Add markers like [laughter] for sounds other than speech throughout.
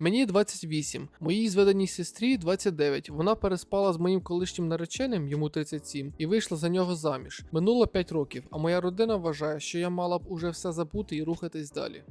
Мені 28, моїй зведеній сестрі 29. Вона переспала з моїм колишнім нареченим, йому 37, і вийшла за нього заміж. Минуло 5 років, а моя родина вважає, що я мала б уже все забути і рухатись далі.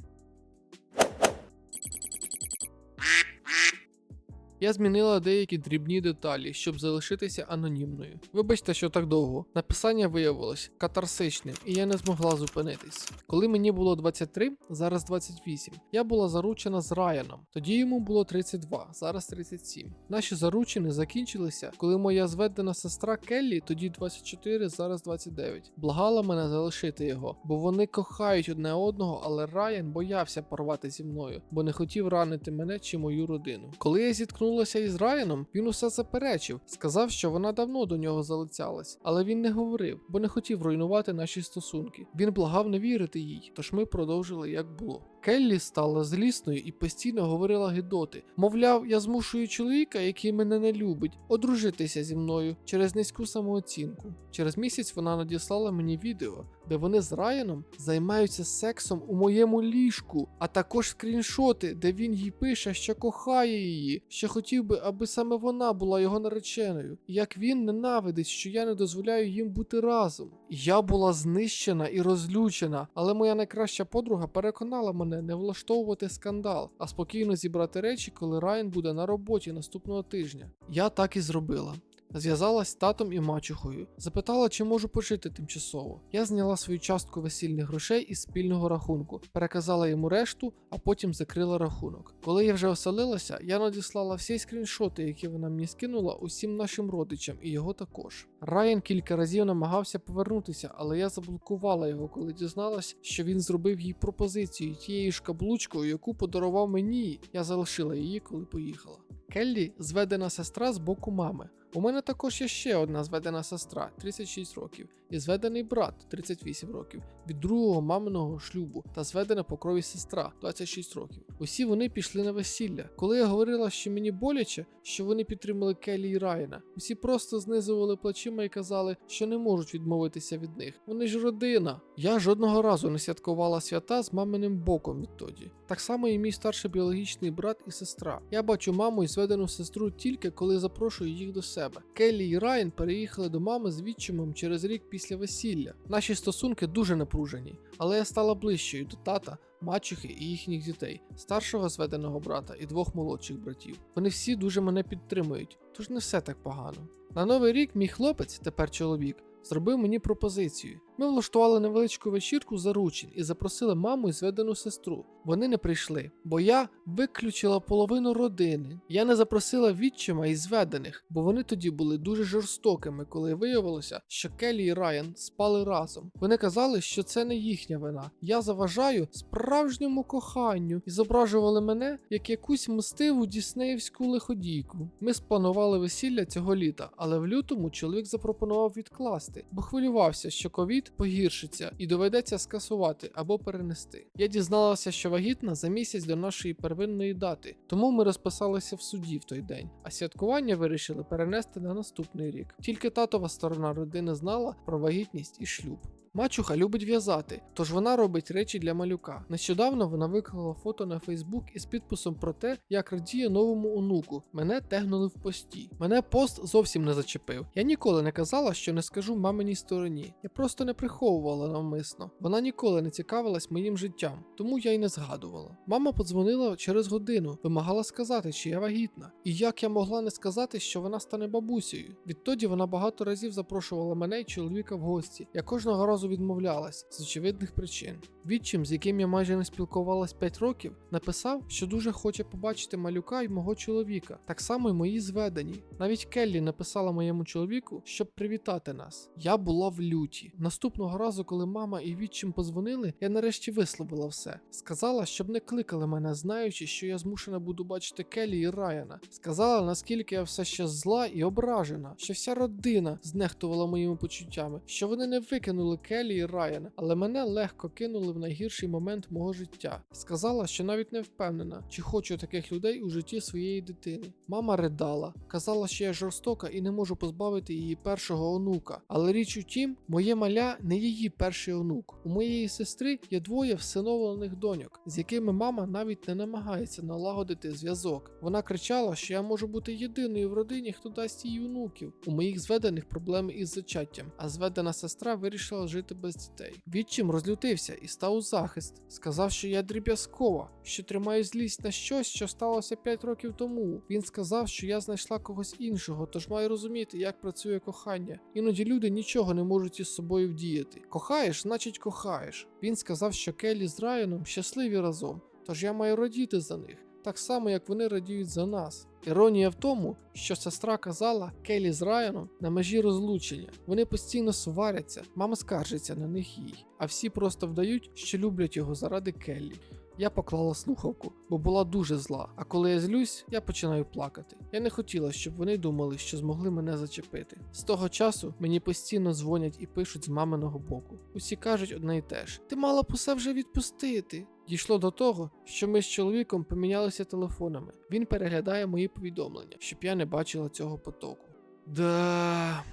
Я змінила деякі дрібні деталі, щоб залишитися анонімною. Вибачте, що так довго. Написання виявилось катарсичним, і я не змогла зупинитись. Коли мені було 23, зараз 28, я була заручена з Райаном. Тоді йому було 32, зараз 37. Наші заручини закінчилися, коли моя зведена сестра Келлі, тоді 24, зараз 29, благала мене залишити його, бо вони кохають одне одного, але Райан боявся порвати зі мною, бо не хотів ранити мене чи мою родину. Коли я зіткнулася із Райаном, він усе заперечив, сказав, що вона давно до нього залицялась, але він не говорив, бо не хотів руйнувати наші стосунки. Він благав не вірити їй, тож ми продовжили як було. Келлі стала злісною і постійно говорила гидоти. Мовляв, я змушую чоловіка, який мене не любить, одружитися зі мною через низьку самооцінку. Через місяць вона надіслала мені відео, де вони з Райаном займаються сексом у моєму ліжку, а також скріншоти, де він їй пише, що кохає її, що хотів би, аби саме вона була його нареченою. І Як він ненавидить, що я не дозволяю їм бути разом. Я була знищена і розлючена, але моя найкраща подруга переконала мене не влаштовувати скандал, а спокійно зібрати речі, коли Райан буде на роботі наступного тижня. Я так і зробила. Зв'язалась з татом і мачухою, запитала, чи можу пожити тимчасово. Я зняла свою частку весільних грошей із спільного рахунку, переказала йому решту, а потім закрила рахунок. Коли я вже оселилася, я надіслала всі скріншоти, які вона мені скинула, усім нашим родичам і його також. Райан кілька разів намагався повернутися, але я заблокувала його, коли дізналась, що він зробив їй пропозицію тією ж каблучкою, яку подарував мені. Я залишила її, коли поїхала. Келлі зведена сестра з боку мами. У мене також є ще одна зведена сестра 36 років, і зведений брат 38 років від другого маминого шлюбу та зведена по крові сестра 26 років. Усі вони пішли на весілля. Коли я говорила, що мені боляче, що вони підтримали Келлі і Райана, усі просто знизували плечима і казали, що не можуть відмовитися від них. Вони ж родина. Я жодного разу не святкувала свята з маминим боком відтоді. Так само і мій старший біологічний брат і сестра. Я бачу маму і зведену сестру тільки коли запрошую їх до себе. Келлі і Райан переїхали до мами з відчимом через рік після весілля. Наші стосунки дуже напружені, але я стала ближчою до тата, мачухи і їхніх дітей, старшого зведеного брата і двох молодших братів. Вони всі дуже мене підтримують, тож не все так погано. На новий рік мій хлопець, тепер чоловік, зробив мені пропозицію. Ми влаштували невеличку вечірку заручин і запросили маму і зведену сестру. Вони не прийшли, бо я виключила половину родини. Я не запросила відчима і зведених, бо вони тоді були дуже жорстокими, коли виявилося, що Келі і Райан спали разом. Вони казали, що це не їхня вина. Я заважаю справжньому коханню і зображували мене як якусь мстиву діснеївську лиходійку. Ми спланували весілля цього літа, але в лютому чоловік запропонував відкласти, бо хвилювався, що ковід погіршиться і доведеться скасувати або перенести. Я дізналася, що вагітна за місяць до нашої первинної дати, тому ми розписалися в суді в той день, а святкування вирішили перенести на наступний рік. Тільки татова сторона родини знала про вагітність і шлюб. Мачуха любить в'язати, тож вона робить речі для малюка. Нещодавно вона виклала фото на Фейсбук із підписом про те, як радіє новому онуку. Мене тегнули в пості. Мене пост зовсім не зачепив. Я ніколи не казала, що не скажу маминій стороні. Я просто не приховувала навмисно. Вона ніколи не цікавилась моїм життям, тому я й не згадувала. Мама подзвонила через годину, вимагала сказати, чи я вагітна. І як я могла не сказати, що вона стане бабусею. Відтоді вона багато разів запрошувала мене й чоловіка в гості. Я кожного разу відмовлялась з очевидних причин. Відчим, з яким я майже не спілкувалась 5 років, написав, що дуже хоче побачити малюка й мого чоловіка, так само й мої зведені. Навіть Келлі написала моєму чоловіку, щоб привітати нас. Я була в люті. Наступного разу, коли мама і відчим позвонили, я нарешті висловила все. Сказала, щоб не кликали мене, знаючи, що я змушена буду бачити Келлі і Райана. Сказала, наскільки я все ще зла і ображена, що вся родина знехтувала моїми почуттями, що вони не викинули Келлі і Райана, але мене легко кинули в найгірший момент мого життя. Сказала, що навіть не впевнена, чи хочу таких людей у житті своєї дитини. Мама ридала, казала, що я жорстока і не можу позбавити її першого онука. Але річ у тім, моє маля не її перший онук. У моєї сестри є двоє всиновлених доньок, з якими мама навіть не намагається налагодити зв'язок. Вона кричала, що я можу бути єдиною в родині, хто дасть їй онуків. У моїх зведених проблеми із зачаттям, а зведена сестра вирішила жити без дітей. Відчим розлютився і став у захист. Сказав, що я дріб'язкова, що тримаю злість на щось, що сталося 5 років тому. Він сказав, що я знайшла когось іншого, тож маю розуміти, як працює кохання. Іноді люди нічого не можуть із собою вдіяти. Кохаєш, значить кохаєш. Він сказав, що Келлі з Райаном щасливі разом, тож я маю радіти за них. Так само, як вони радіють за нас. Іронія в тому, що сестра казала Келі з Райаном на межі розлучення. Вони постійно сваряться, мама скаржиться на них їй, а всі просто вдають, що люблять його заради Келлі. Я поклала слухавку, бо була дуже зла. А коли я злюсь, я починаю плакати. Я не хотіла, щоб вони думали, що змогли мене зачепити. З того часу мені постійно дзвонять і пишуть з маминого боку. Усі кажуть одне й те ж: ти мала усе вже відпустити. Дійшло до того, що ми з чоловіком помінялися телефонами. Він переглядає мої повідомлення, щоб я не бачила цього потоку. Да.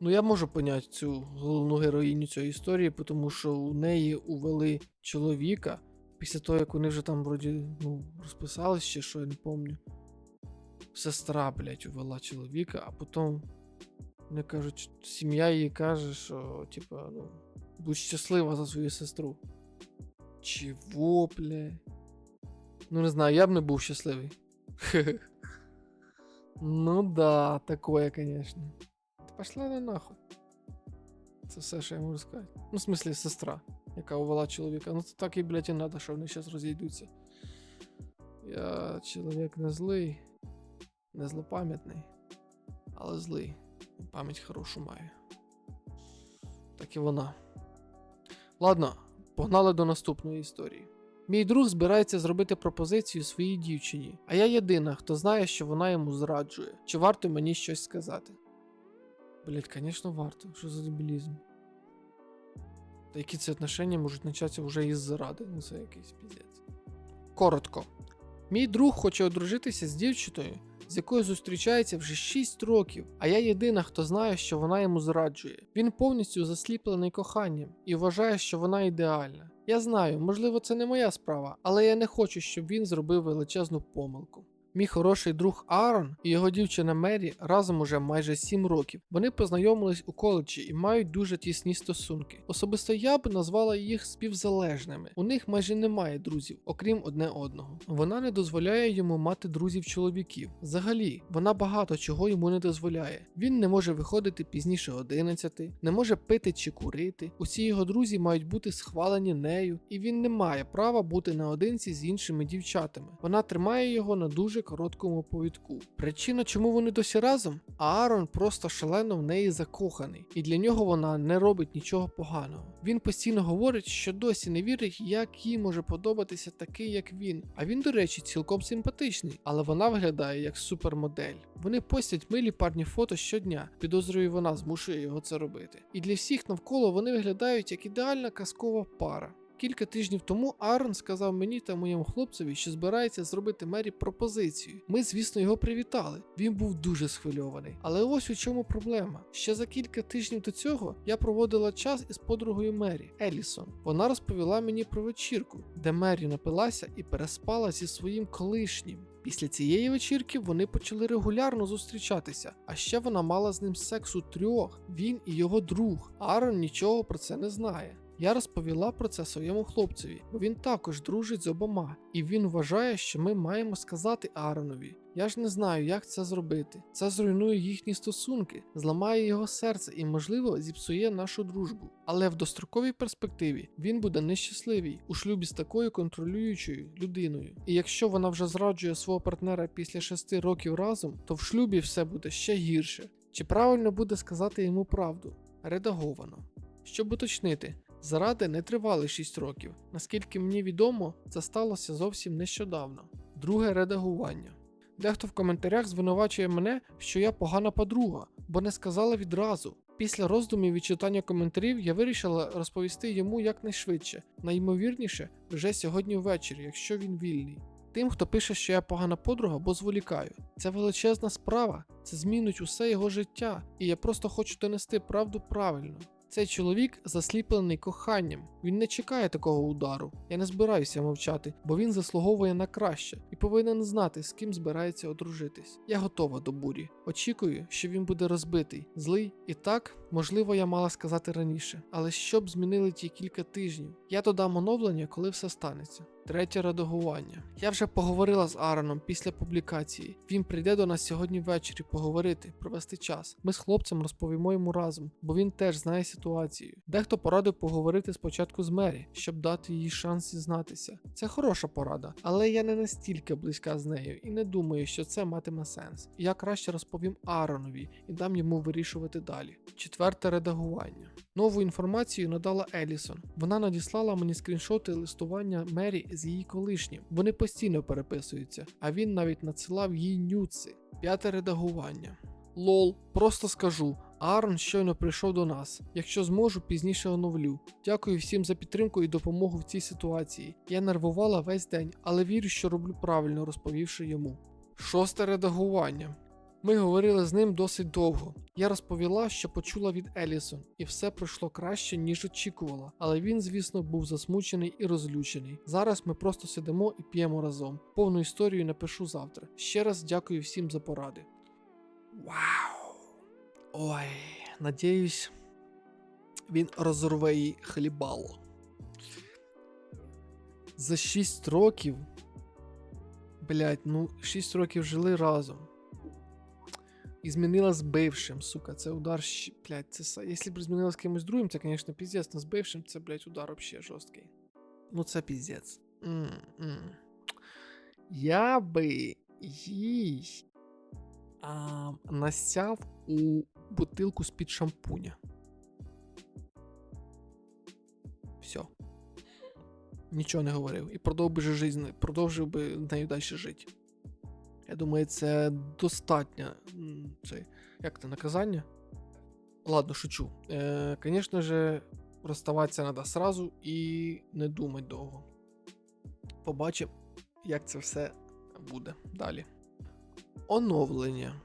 Ну, я можу поняти цю головну героїню цієї історії, тому що у неї увели чоловіка після того, як вони вже там вроді ну, розписались ще, що я не пам'ятаю. Сестра, блядь, увела чоловіка, а потім вони кажуть, сім'я їй каже, що, типа, ну, будь щаслива за свою сестру. Чого, блядь? Ну, не знаю, я б не був щасливий. [laughs] Ну да, такое, конечно. Пошла на нахуй. Це все, що я можу сказати. Ну, в смислі, сестра, яка увела чоловіка. Ну, це так і, блядь, і надо, що вони зараз розійдуться. Я чоловік не злий, не злопам'ятний, але злий. Пам'ять хорошу маю. Так і вона. Ладно, погнали до наступної історії. Мій друг збирається зробити пропозицію своїй дівчині, а я єдина, хто знає, що вона йому зраджує. Чи варто мені щось сказати? Блять, звісно, варто. Що за дебілізм? Та які ці отношення можуть початися вже із зради? Ну це якийсь піздець. Коротко. Мій друг хоче одружитися з дівчиною, з якою зустрічається вже 6 років, а я єдина, хто знає, що вона йому зраджує. Він повністю засліплений коханням і вважає, що вона ідеальна. Я знаю, можливо, це не моя справа, але я не хочу, щоб він зробив величезну помилку. Мій хороший друг Аарон і його дівчина Мері разом уже майже 7 років. Вони познайомились у коледжі і мають дуже тісні стосунки. Особисто я б назвала їх співзалежними. У них майже немає друзів, окрім одне одного. Вона не дозволяє йому мати друзів-чоловіків. Взагалі, вона багато чого йому не дозволяє. Він не може виходити пізніше 11, не може пити чи курити. Усі його друзі мають бути схвалені нею, і він не має права бути наодинці з іншими дівчатами. Вона тримає його на дуже короткому повідку. Причина, чому вони досі разом? Аарон просто шалено в неї закоханий, і для нього вона не робить нічого поганого. Він постійно говорить, що досі не вірить, як їй може подобатися такий, як він. А він, до речі, цілком симпатичний, але вона виглядає як супермодель. Вони постять милі парні фото щодня. Підозрюю, вона змушує його це робити. І для всіх навколо вони виглядають як ідеальна казкова пара. Кілька тижнів тому Аарон сказав мені та моєму хлопцеві, що збирається зробити Мері пропозицію. Ми, звісно, його привітали. Він був дуже схвильований. Але ось у чому проблема. Ще за кілька тижнів до цього я проводила час із подругою Мері Елісон. Вона розповіла мені про вечірку, де Мері напилася і переспала зі своїм колишнім. Після цієї вечірки вони почали регулярно зустрічатися, а ще вона мала з ним секс у трьох, він і його друг. Аарон нічого про це не знає. Я розповіла про це своєму хлопцеві, бо він також дружить з обома, і він вважає, що ми маємо сказати Ааронові. Я ж не знаю, як це зробити. Це зруйнує їхні стосунки, зламає його серце і, можливо, зіпсує нашу дружбу. Але в достроковій перспективі він буде нещасливий у шлюбі з такою контролюючою людиною. І якщо вона вже зраджує свого партнера після шести років разом, то в шлюбі все буде ще гірше. Чи правильно буде сказати йому правду? Редаговано. Щоб уточнити, Заради не тривали 6 років. Наскільки мені відомо, це сталося зовсім нещодавно. Друге редагування. Дехто в коментарях звинувачує мене, що я погана подруга, бо не сказала відразу. Після роздумів і читання коментарів я вирішила розповісти йому якнайшвидше, найімовірніше, вже сьогодні ввечері, якщо він вільний. Тим, хто пише, що я погана подруга, бо зволікаю. Це величезна справа, це змінить усе його життя, і я просто хочу донести правду правильно. Цей чоловік засліплений коханням. Він не чекає такого удару. Я не збираюся мовчати, бо він заслуговує на краще і повинен знати, з ким збирається одружитись. Я готова до бурі. Очікую, що він буде розбитий, злий. І так, можливо, я мала сказати раніше, але щоб змінили ті кілька тижнів. Я додам оновлення, коли все станеться. Третє редагування. Я вже поговорила з Аароном після публікації. Він прийде до нас сьогодні ввечері поговорити, провести час. Ми з хлопцем розповімо йому разом, бо він теж знає ситуацію. Дехто порадив поговорити спочатку з Мері, щоб дати їй шанс зізнатися. Це хороша порада, але я не настільки близька з нею і не думаю, що це матиме сенс. Я краще розповім Ааронові і дам йому вирішувати далі. Четверте редагування. Нову інформацію надала Елісон. Вона надіслала мені скріншоти листування Мері з її колишнім. Вони постійно переписуються, а він навіть надсилав їй нюци. П'яте редагування. Лол, просто скажу. Аарон щойно прийшов до нас. Якщо зможу, пізніше оновлю. Дякую всім за підтримку і допомогу в цій ситуації. Я нервувала весь день, але вірю, що роблю правильно, розповівши йому. Шосте редагування. Ми говорили з ним досить довго. Я розповіла, що почула від Елісон, і все пройшло краще, ніж очікувала. Але він, звісно, був засмучений і розлючений. Зараз ми просто сидимо і п'ємо разом. Повну історію напишу завтра. Ще раз дякую всім за поради. Вау! Ой, надіюсь, він розорве їй хлібало. За 6 років. Блять, ну 6 років жили разом. І змінила з бившим, сука, це удар, блядь, це, якщо б змінила з кимось другим, це, звісно, піздець, но з бившим це, блядь, удар вообще жорсткий. Ну, це піздець. М-м. Я би їй а, насяв у бутилку з-під шампуня. Все. Нічого не говорив. І продовжив би жизнь, продовжив би нею далі жити. Я думаю, це достатньо. Це, як це наказання? Ладно, шучу. Е, Звісно же, розставатися треба сразу і не думати довго. Побачимо, як це все буде далі. Оновлення.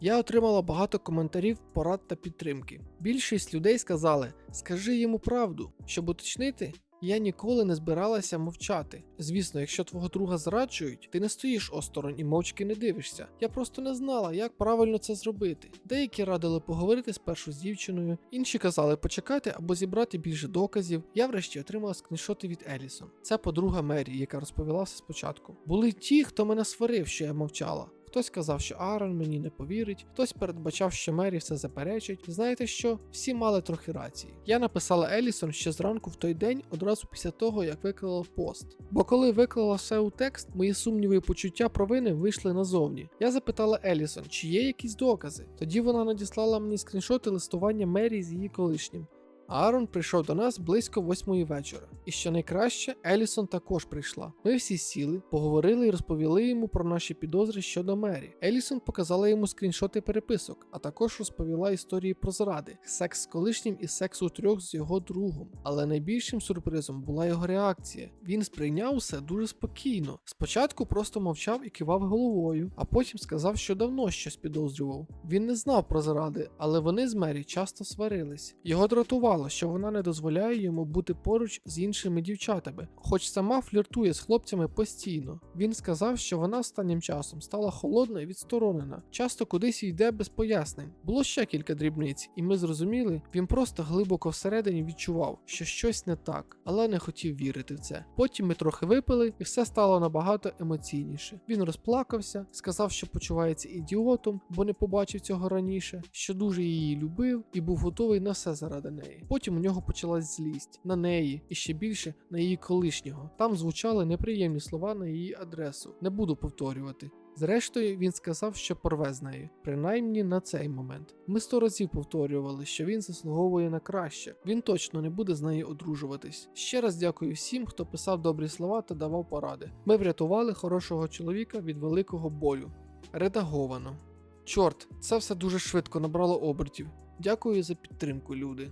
Я отримала багато коментарів, порад та підтримки. Більшість людей сказали: скажи йому правду, щоб уточнити. Я ніколи не збиралася мовчати. Звісно, якщо твого друга зраджують, ти не стоїш осторонь і мовчки не дивишся. Я просто не знала, як правильно це зробити. Деякі радили поговорити спершу з дівчиною, інші казали почекати або зібрати більше доказів. Я врешті отримала скріншоти від Елісон. Це подруга Мері, яка розповіла все спочатку. Були ті, хто мене сварив, що я мовчала. Хтось казав, що Аарон мені не повірить, хтось передбачав, що Мері все заперечить. Знаєте що? Всі мали трохи рації. Я написала Елісон ще зранку в той день, одразу після того, як виклала пост. Бо коли виклала все у текст, мої сумніви і почуття провини вийшли назовні. Я запитала Елісон, чи є якісь докази. Тоді вона надіслала мені скріншоти листування Мері з її колишнім. Аарон прийшов до нас близько восьмої вечора. І що найкраще, Елісон також прийшла. Ми всі сіли, поговорили і розповіли йому про наші підозри щодо Мері. Елісон показала йому скріншоти переписок, а також розповіла історії про зради, секс з колишнім і секс у трьох з його другом. Але найбільшим сюрпризом була його реакція. Він сприйняв усе дуже спокійно. Спочатку просто мовчав і кивав головою, а потім сказав, що давно щось підозрював. Він не знав про зради, але вони з Мері часто сварились. Його дратувало, що вона не дозволяє йому бути поруч з іншими дівчатами, хоч сама фліртує з хлопцями постійно. Він сказав, що вона останнім часом стала холодна і відсторонена, часто кудись йде без пояснень. Було ще кілька дрібниць, і ми зрозуміли, він просто глибоко всередині відчував, що щось не так, але не хотів вірити в це. Потім ми трохи випили, і все стало набагато емоційніше. Він розплакався, сказав, що почувається ідіотом, бо не побачив цього раніше, що дуже її любив і був готовий на все заради неї. Потім у нього почалась злість на неї і ще більше на її колишнього. Там звучали неприємні слова на її адресу. Не буду повторювати. Зрештою, він сказав, що порве з нею, принаймні на цей момент. Ми сто разів повторювали, що він заслуговує на краще. Він точно не буде з нею одружуватись. Ще раз дякую всім, хто писав добрі слова та давав поради. Ми врятували хорошого чоловіка від великого болю. Редаговано. Чорт, це все дуже швидко набрало обертів. Дякую за підтримку, люди.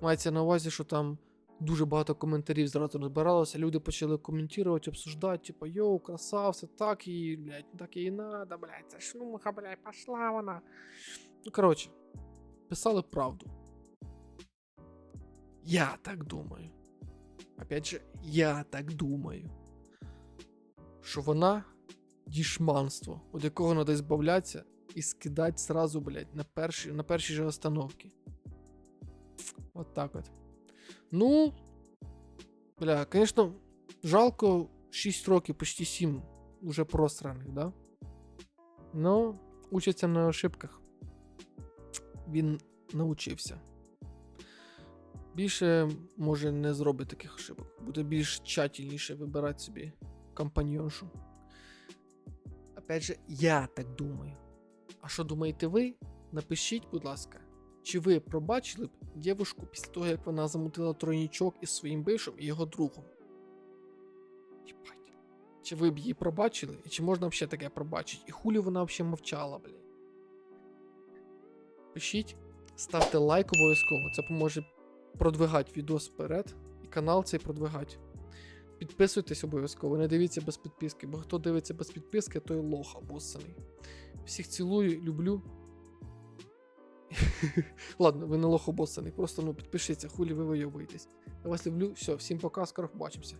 Мається на увазі, що там дуже багато коментарів зразу розбиралося. Люди почали коментувати, обсуждати, типу, йоу, красавці, так її, блядь, так їй надо, блядь, це шлюха, блядь, пошла вона. Ну, коротше, писали правду. Я так думаю. Опять же, я так думаю. Що вона дішманство, від якого треба збавлятися і скидати сразу, блядь, на перші, на перші же остановки. От так от. Ну, бля, звісно, жалко 6 років, почти 7 уже просраних, да? Ну, учиться на ошибках. Він навчився. Більше може не зробить таких ошибок. Буде більш тщательніше вибирати собі компаньоншу. Опять же, я так думаю. А що думаєте ви? Напишіть, будь ласка, чи ви пробачили б дівушку після того, як вона замутила тройнічок із своїм бившим і його другом? Єбать. Чи ви б її пробачили? І чи можна взагалі таке пробачити? І хулі вона взагалі мовчала, блядь? Пишіть, ставте лайк обов'язково. Це поможе продвигати відос вперед і канал цей продвигати. Підписуйтесь обов'язково, не дивіться без підписки, бо хто дивиться без підписки, той лох обоссаний. Всіх цілую, люблю. [laughs] Ладно, ви не лох обоссаний, просто ну підпишіться, хулі ви вийобуєтесь. Я вас люблю, все, всім пока, скоро побачимося.